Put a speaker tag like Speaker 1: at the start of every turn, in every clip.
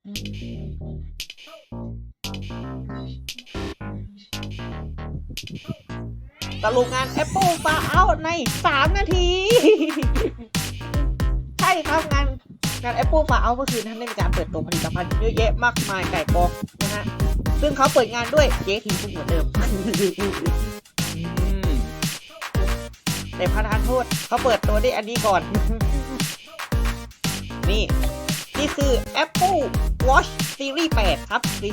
Speaker 1: สรุปงาน Apple f a r Out ใน 3 นาที ใช่ครับงานงาน Apple f a r Out เมื่อคืนท่านได้มีการเปิดตัวผลิตภัณฑ์เยอะแยะมากมายไก่กองนะฮะ ซึ่งเขาเปิดงานด้วยเจ๊ทีมเหมือนเดิม
Speaker 2: อืม
Speaker 1: แต่พระทานโทษเขาเปิดตัวด้วยอันนี้ก่อน นี่ นี่คือ Apple Watch Series 8 ครับสิ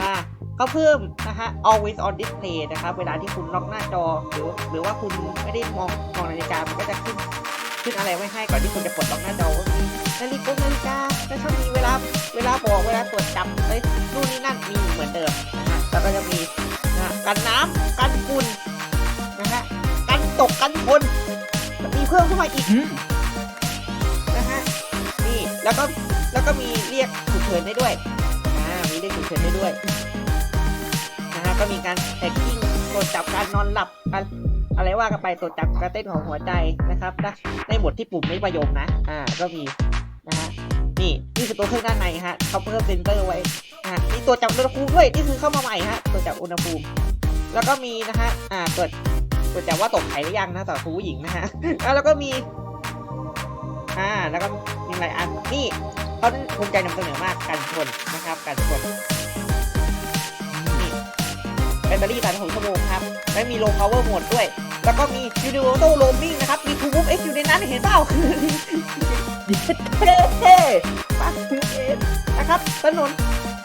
Speaker 1: นะเขาเพิ่มนะฮะ always on display นะครับ เวลาที่คุณล็อกหน้าจอ หรือหรือว่าคุณไม่ได้มองมองนาฬิกา มันก็จะขึ้น ขึ้นอะไรไว้ให้ก่อนที่คุณจะปลดล็อกหน้าจอว่ามีนาฬิกานาฬิกาแล้วถ้ามีเวลา เวลาบอกเวลาตรวจจับเอ้ยนู่นนี่นั่นมีเหมือนเดิมนะฮะแล้วก็จะมีนะกันน้ำกันฝุ่นนะฮะกันตกกันชนมีเพิ่มขึ้นมาอีก แล้วก็แล้วก็มีเรียกฉุกเฉินได้ด้วยอ่ามีเรียกฉุกเฉินได้ด้วยนะฮะก็มีการแท็กกิ้งตรวจจับการนอนหลับการอะไรว่ากันไปตรวจจับการเต้นของหัวใจนะครับนะในหมวดที่ปุ่มไม่ประโยมนะ อ่า ก็มีนะฮะนี่นี่คือตัวเครื่องด้านในฮะเขาเพิ่มเซนเตอร์ไว้นะฮะมีตรวจับอุณหภูมิด้วยนี่คือเข้ามาใหม่ฮะตรวจับอุณหภูมิ แล้วก็มีนะฮะอ่าตรวจตรวจจับว่าตกไข่หรือยังนะสำหรับผู้หญิงนะฮะอ่าแล้วก็มีอ่าแล้วก็ หลายอันนี่เขาภูมิใจนำเสนอมากการชนนะครับ การชนนี่แบตเตอรี่ตันหกชั่วโมงครับ และมี low power mode ด้วย แล้วก็มี universal roaming นะครับ มี True Move X อยู่ในนั้นเห็นเปล่าเท่เท่ปักถือเองนะครับ ถนน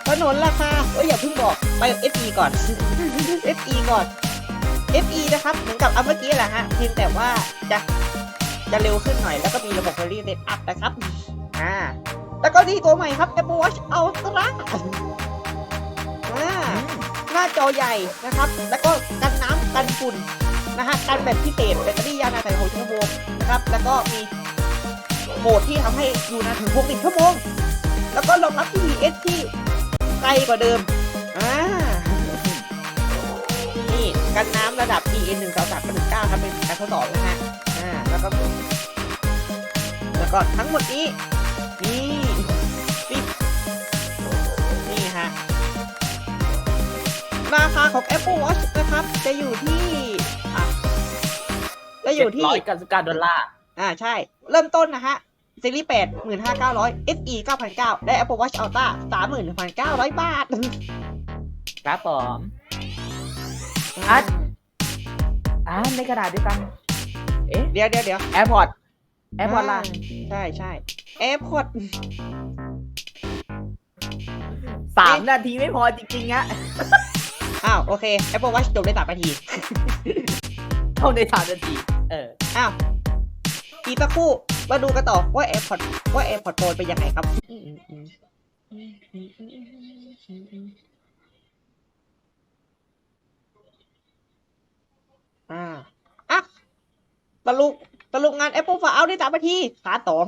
Speaker 1: ถนนราคาเอ้ยอย่าเพิ่งบอก ไป FE ก่อน FE ก่อน FE นะครับ เหมือนกับอันเมื่อกี้แหละฮะ เพียงแต่ว่าจะ จะเร็วขึ้นหน่อย แล้วก็มีระบบ Ferry Set Up นะครับ อ่า แล้วก็นี่ตัวใหม่ครับ Apple Watch Ultra อ่า หน้าจอใหญ่นะครับ แล้วก็กันน้ำกันฝุ่นนะฮะ กันแบบพิเศษแบตเตอรี่ยาวนานถึง6ชั่วโมงนะครับ แล้วก็มีโหมดที่ทำให้อยู่นานถึง60ชั่วโมง แล้วก็รองรับ GPS ที่ไกลกว่าเดิม อ่า นี่กันน้ำระดับ EN 1 2 3 1 9ครับเป็นการทดสอบนะฮะ อ่าแล้วก็แล้วก็ทั้งหมดนี้ นี่นี่นี่ฮะ ราคาของ Apple Watch นะครับ จะอยู่ที่อะจะอยู่ที่
Speaker 2: ร้อยเก้าสิบเก้าดอลลาร์
Speaker 1: อ่าใช่ เริ่มต้นนะฮะซีรีส์8 15,900 SE 9,900 และ Apple Watch Ultra 31,900 บาท
Speaker 2: ครับผมอะอ่าในกระดาษเดียวกัน เอ๊ะ
Speaker 1: เดี๋ยวเดี๋ยวเดี๋ยว
Speaker 2: แอร์พอร์ตแอร์พอร์ตล่ะ
Speaker 1: ใช่ใช่ AirPod
Speaker 2: สามนาทีไม่พอจริงๆอะ
Speaker 1: อ้าวโอเค Apple Watch จบในสามนาที
Speaker 2: เท่าในสามนาทีเออ
Speaker 1: อ้าวอีกสักครู่มาดูกันต่อว่า AirPod ว่า AirPod Pro เป็นยังไงครับอ่าอะ ตลุกตลุกงาน Apple f a r Out ได้สามนาทีขาตอง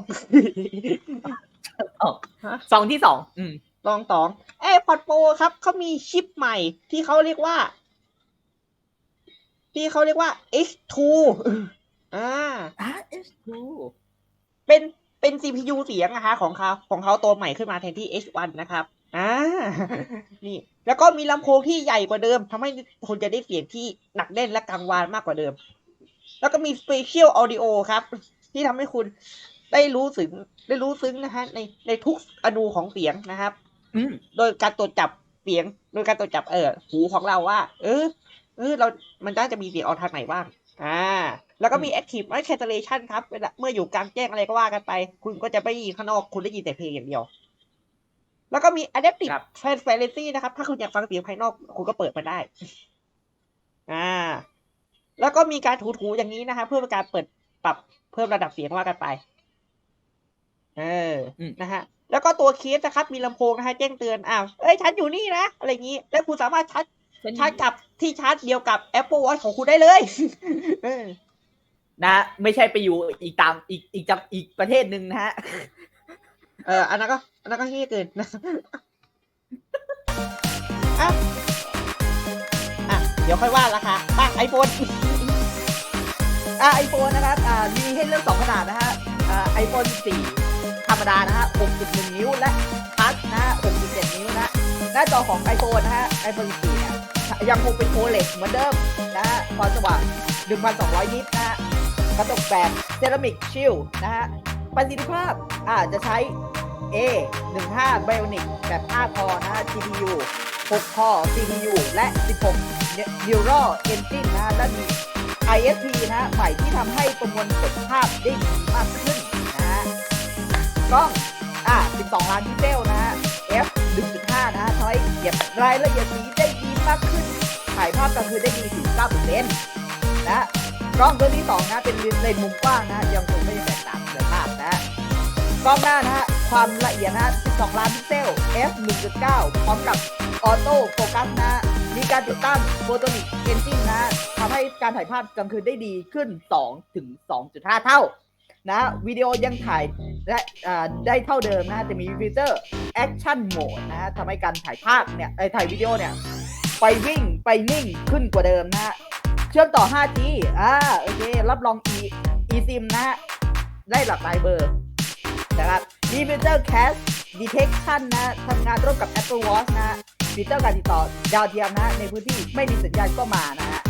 Speaker 2: สองที่สองอืม
Speaker 1: ลองตอง AirPod Pro ครับเขามีชิปใหม่ที่เขาเรียกว่า ที่เขาเรียกว่า H2 อ่า
Speaker 2: อะ S2
Speaker 1: เป็นเป็น CPU เสียงนะคะ ของเขาของเขาตัวใหม่ขึ้นมาแทนที่ H1 นะครับอ่านี่ แล้วก็มีลำโพงที่ใหญ่กว่าเดิมทำให้คุณจะได้เสียงที่หนักแน่นและกังวานมากกว่าเดิม แล้วก็มี Spatial Audio ครับ ที่ทำให้คุณได้รู้สึงได้รู้ซึ้งนะฮะในในทุกอนูของเสียงนะครับ
Speaker 2: อืม
Speaker 1: โดยการตรวจจับเสียง โดยการตรวจจับเออหูของเราว่า เออเออเรามันน่าจะมีเสียงออกทางไหนบ้าง อ่า แล้วก็มี active noise cancellation ครับเวลาเมื่ออยู่กลางแจ้งอะไรก็ว่ากันไป คุณก็จะไม่ได้ยินข้างนอกคุณได้ยินแต่เพลงอย่างเดียว แล้วก็มี adaptive
Speaker 2: ครับ
Speaker 1: transparency นะครับ ถ้าคุณอยากฟังเสียงภายนอก คุณก็เปิดมาได้ อ่า แล้วก็มีการถูๆอย่างนี้นะครับเพื่อเป็นการเปิดปรับเพิ่มระดับเสียงว่ากันไป เออ
Speaker 2: อืม
Speaker 1: นะฮะ แล้วก็ตัวเคสนะครับ มีลำโพงนะฮะแจ้งเตือนอ้าวเอ้ยฉันอยู่นี่นะอะไรอย่างนี้ และคุณสามารถชาร์จชาร์จกับที่ชาร์จเดียวกับ Apple Watch ของคุณได้เลยเออ
Speaker 2: นะ ไม่ใช่ไปอยู่อีกตามอีกอีกจับอีกประเทศหนึ่งนะฮะ
Speaker 1: เอออันนั้นก็อันนั้นก็เฮี้ยเกินนะอะอะเดี๋ยวค่อยว่าราคาบ้างไอโฟน
Speaker 2: อ่าไอโฟนนะครับอ่ามีให้เลือกสองขนาดนะฮะอ่าไอโฟน4ธรรมดานะฮะ6.1 นิ้วและพาร์ทน้าจอของ iPhone นะฮะ iPhone 14เนี่ยยังคงเป็น OLED เหมือนเดิมนะฮะความสว่าง1,200 นิตนะฮะกระจกแบบเซรามิกชิลนะฮะประสิทธิภาพอาจจะใช้ A 15 Bionic แบบ5คอนะฮะ GPU 6 คอ CPU และ 16 Neural Engine นะฮะและมี ISP นะฮะใหม่ที่ทำให้ประมวลผลภาพได้ดีมากขึ้นนะฮะกล้องอะ12 ล้านพิกเซลนะฮะ f 1.5นะฮะทำให้เก็บรายละเอียดสีได้ดีมากขึ้น ถ่ายภาพกลางคืนได้ดีถึง9%นะฮะกล้องตัวที่2นะเป็นเลนส์มุมกว้างนะยังคงไม่ได้แตกต่างเลยมากนะฮะกล้องหน้านะฮะความละเอียดนะฮะ12 ล้านพิกเซล f 1.9พร้อมกับออโต้โฟกัสนะฮะ มีการติดตั้งโฟโตนิกเอนจินนะทำให้การถ่ายภาพกลางคืนได้ดีขึ้น 2 ถึง 2.5 เท่า นะวิดีโอยังถ่ายได้อ่าได้เท่าเดิมนะแต่มีฟีเจอร์ Action Mode นะทำให้การถ่ายภาพเนี่ยไอถ่ายวิดีโอเนี่ย ไปวิ่งไปนิ่งขึ้นกว่าเดิมนะเชื่อมต่อ 5G อ่าโอเค รับรอง e eSIM นะได้หลากหลายเบอร์นะครับมีฟีเจอร์ Cache Detection นะทำงานร่วมกับ Apple Watch นะ ฟีเจอร์การติดต่อดาวเทียมนะฮะในพื้นที่ไม่มีสัญญาณก็มานะฮะ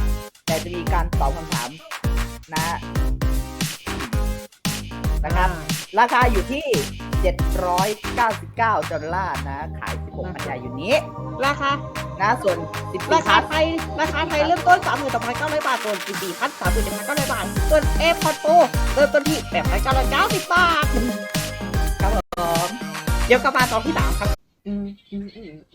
Speaker 2: แต่จะมีการตอบคำถามนะฮะนะครับ ราคาอยู่ที่ 799ดอลลาร์นะ ขาย 16กันยายนนี้
Speaker 1: ราคา
Speaker 2: นะ ส่วน14
Speaker 1: ราคา
Speaker 2: พัท
Speaker 1: ไทย ราคาไทยเริ่มต้น 32,900 บาท ส่วน14พัน37,900 บาท ส่วนเอพอดโปเริ่มต้นที่8,990 บาท
Speaker 2: ครับผม
Speaker 1: เดี๋ยวกลับมาตอนที่สามครับ
Speaker 2: อืมอืมอืมอืม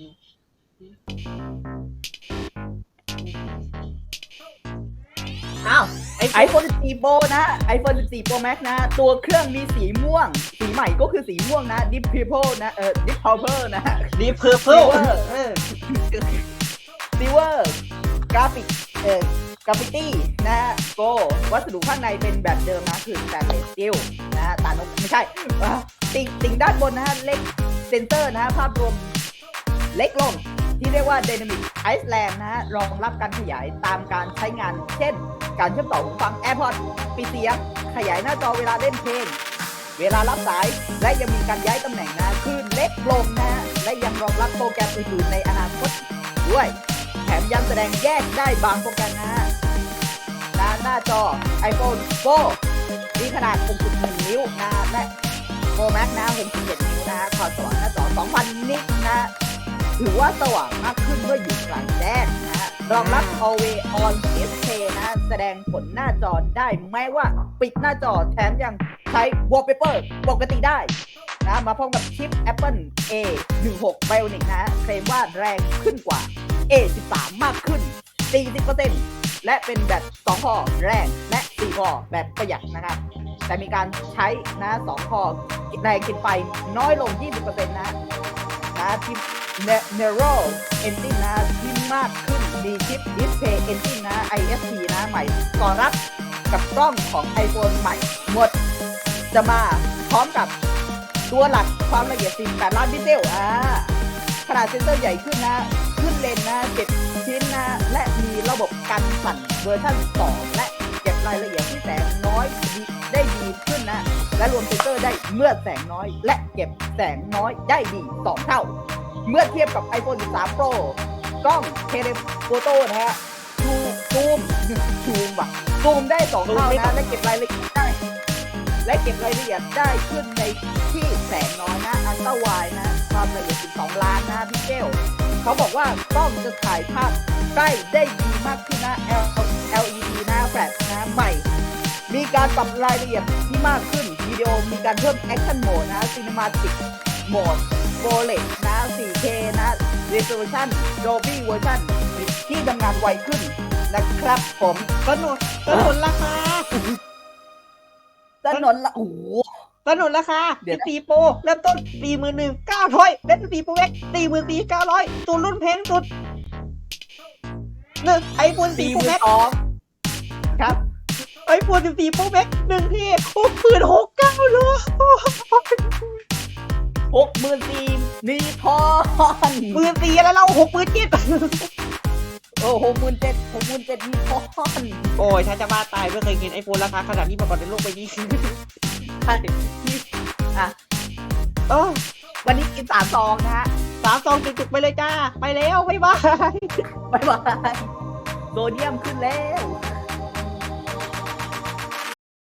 Speaker 2: อ้าวไอโฟน14 Pro นะ iPhone 14 Pro Max นะ ตัวเครื่องมีสีม่วง สีใหม่ก็คือสีม่วงนะ Deep Purple นะ เออ Deep Purple นะ
Speaker 1: ดีเพอร์เพิล
Speaker 2: Silver
Speaker 1: เออ
Speaker 2: Silver กราฟิกเออกราฟิตี้นะฮะโกวัสดุข้างในเป็นแบบเดิมนะคือ stainless steel นะฮะตานกไม่ใช่อะติ่งติ่งด้านบนนะฮะเล็กเซนเตอร์นะฮะภาพรวมเล็กลง ที่เรียกว่า Dynamic Island นะฮะรองรับการขยายตามการใช้งาน เช่น การเชื่อมต่อหูฟัง AirPods ปิดเสียง ขยายหน้าจอเวลาเล่นเพลง เวลารับสาย และยังมีการย้ายตำแหน่งนะคลื่นเล็กลงนะฮะและยังรองรับโปรแกรมอื่นๆในอนาคตด้วย แถมยังแสดงแยกได้บางโปรแกรมนะฮะหน้าจอ iPhone 4มีขนาด 6.1 นิ้วนะฮะและ Pro Max นะ 6.7 นิ้วนะฮะความสว่างหน้าจอ 2,000 นิตนะ ถือว่าสว่างมากขึ้นเมื่ออยู่กลางแจ้งนะฮะรองรับ Always On Display นะแสดงผลหน้าจอได้แม้ว่าปิดหน้าจอแถมยังใช้ Wallpaper ปกติได้นะมาพร้อมกับชิป Apple A16 Bionic นะฮะเคลมว่าแรงขึ้นกว่า A13 มากขึ้น 40%และเป็นแบบ2คอแรงและ4คอแบบประหยัดนะครับแต่มีการใช้นะ2คอแรงกินไฟน้อยลง 20%นะนะชิป Nero Engine นะที่มากขึ้นมีชิป Display Engine นะ ISP นะใหม่ก่อรับกับกล้องของ iPhone ใหม่หมด จะมาพร้อมกับตัวหลักความละเอียด 48 ล้านพิกเซลอ่าขนาดเซ็นเซอร์ใหญ่ขึ้นนะ ขึ้นเลนนะ7ชิ้นนะ และมีระบบกันสั่นเวอร์ชัน2และเก็บรายละเอียดที่แสงน้อยดี ได้ดีขึ้นนะ และรวมเซ็นเซอร์ได้เมื่อแสงน้อย และเก็บแสงน้อยได้ดี 2 เท่า เมื่อเทียบกับ iPhone 13 Pro กล้องเทเลโฟโต้นะฮะซูซูมซูมว่ะซูมได้2เท่านะและเก็บรายละเอียดได้ และเก็บรายละเอียดได้ขึ้นในที่แสงน้อยนะอัลตร้าไวนะความละเอียด12ล้านนะพิกเซลเขาบอกว่ากล้องจะถ่ายภาพใกล้ได้ดีมากขึ้นนะ L LED นะแฟลชนะใหม่ มีการปรับรายละเอียดที่มากขึ้นวิดีโอมีการเพิ่ม Action Mode นะ Cinematic Mode f o l e นะ 4K นะ Resolution Dolby Version ที่ทำงานไวขึ้นนะครับผม
Speaker 1: สนุนสนุนราคา
Speaker 2: ถนนละโอ้โห
Speaker 1: สนุนราคา
Speaker 2: เดี๋ยวนะ
Speaker 1: 14โปรเริ่มต้น41,900เป็น14โปรแม็ก44,900ตัวรุ่นแพงสุดหนึ่งไอโฟน
Speaker 2: สี่
Speaker 1: 4
Speaker 2: ห
Speaker 1: Pro
Speaker 2: มื่น
Speaker 1: Max
Speaker 2: สองครับ
Speaker 1: ไอโฟน14 Pro Max หนึ่งที่หกหมื่นหกเก้าร้อย
Speaker 2: หกหมื่นสี่มีทอน
Speaker 1: หมื่นสี่แล้วเราหกหมื่นเจ็ด
Speaker 2: โอ้หกหมื่นเจ็ดหกหมื่นเจ็ดมีทอน
Speaker 1: โอ้ยถ้าจะบ้าตายไม่เคยเห็นไอโฟนราคาขนาดนี้มาก่อนในโลกใบนี้
Speaker 2: ใช่อะ
Speaker 1: เออ
Speaker 2: วันนี้กินสามซองนะฮะ
Speaker 1: สามสองจุกๆไปเลยจ้า ไปแล้ว บ๊ายบาย
Speaker 2: บ๊ายบายโซเดียมขึ้นแล้ว